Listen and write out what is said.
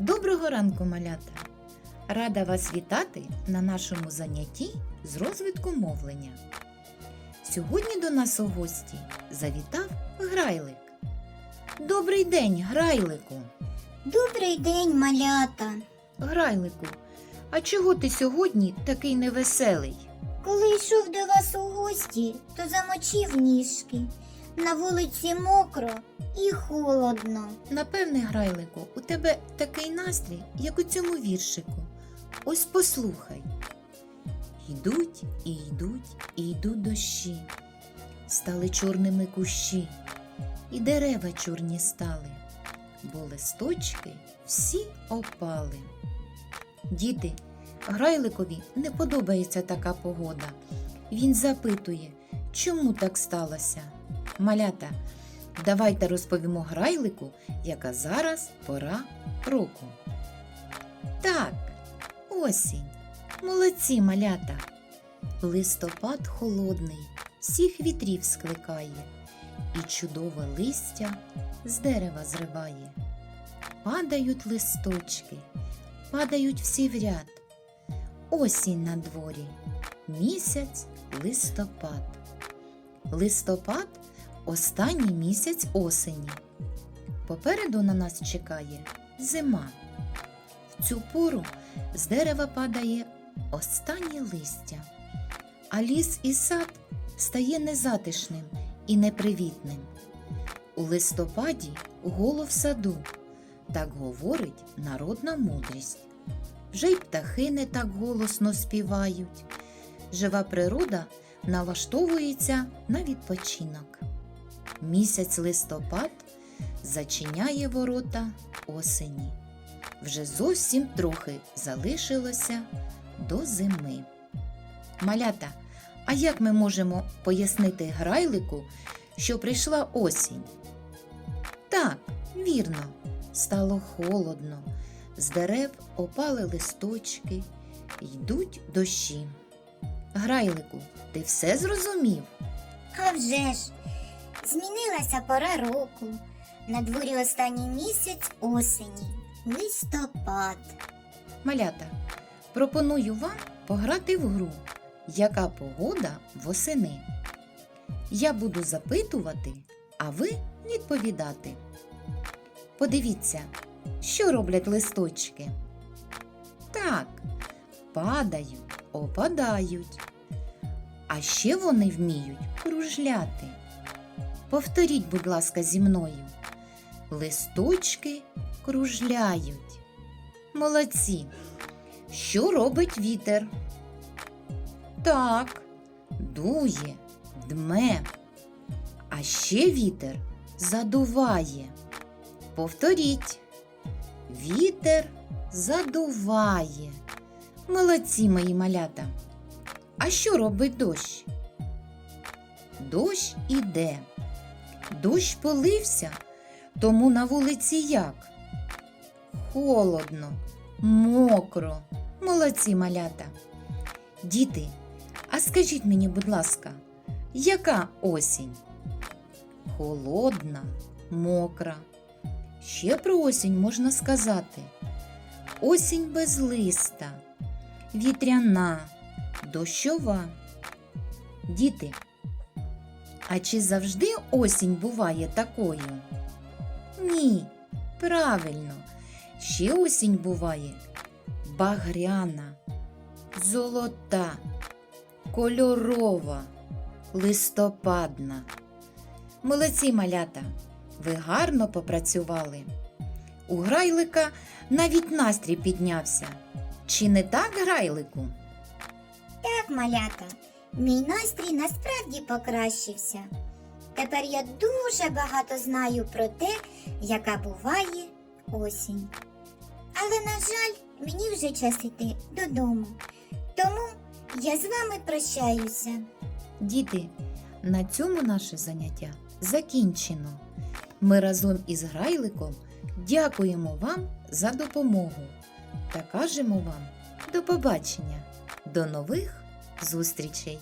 Доброго ранку, малята! Рада вас вітати на нашому занятті з розвитку мовлення. Сьогодні до нас у гості завітав грайлик. Добрий день, грайлику! Добрий день, малята. Грайлику, а чого ти сьогодні такий невеселий? Коли йшов до вас у гості, то замочив ніжки. На вулиці мокро і холодно. Напевне, грайлику, у тебе такий настрій, як у цьому віршику. Ось послухай. Йдуть і йдуть, і йдуть дощі. Стали чорними кущі, і дерева чорні стали, бо листочки всі опали. Діти, грайликові не подобається така погода. Він запитує, чому так сталося? Малята, давайте розповімо грайлику, яка зараз пора року. Так, осінь. Молодці малята. Листопад холодний, всіх вітрів скликає, і чудове листя з дерева зриває. Падають листочки, падають всі в ряд. Осінь на дворі, місяць листопад. Листопад останній місяць осені. Попереду на нас чекає зима. В цю пору з дерева падає останнє листя, а ліс і сад стає незатишним і непривітним. У листопаді гуло в саду, так говорить народна мудрість. Вже й птахи не так голосно співають. Жива природа налаштовується на відпочинок. Місяць листопад зачиняє ворота осені. Вже зовсім трохи залишилося до зими. Малята, а як ми можемо пояснити грайлику, що прийшла осінь? Так, вірно, стало холодно, з дерев опали листочки, йдуть дощі. Грайлику, ти все зрозумів? А вже ж, змінилася пора року. На дворі останній місяць осені. Листопад. Малята, пропоную вам пограти в гру Яка погода восени? Я буду запитувати, а ви відповідати. Подивіться, що роблять листочки. Так, падають, опадають. А ще вони вміють кружляти. Повторіть, будь ласка, зі мною. Листочки кружляють. Молодці. Що робить вітер? Так, дує, дме. А ще вітер задуває. Повторіть. Вітер задуває. Молодці мої малята. А що робить дощ? Дощ іде. Дощ полився, тому на вулиці як? Холодно, мокро. Молодці малята. Діти, а скажіть мені, будь ласка, яка осінь? Холодна, мокра. Ще про осінь можна сказати. Осінь без листа, вітряна, дощова. Діти, а чи завжди осінь буває такою? Ні, правильно. Ще осінь буває багряна, золота, кольорова, листопадна. Молодці малята, ви гарно попрацювали. У грайлика навіть настрій піднявся. Чи не так, грайлику? Так, малята, мій настрій насправді покращився. Тепер я дуже багато знаю про те, яка буває осінь. Але, на жаль, мені вже час іти додому. Тому я з вами прощаюся. Діти, на цьому наше заняття закінчено. Ми разом із грайликом дякуємо вам за допомогу та кажемо вам до побачення, до нових зустрічей!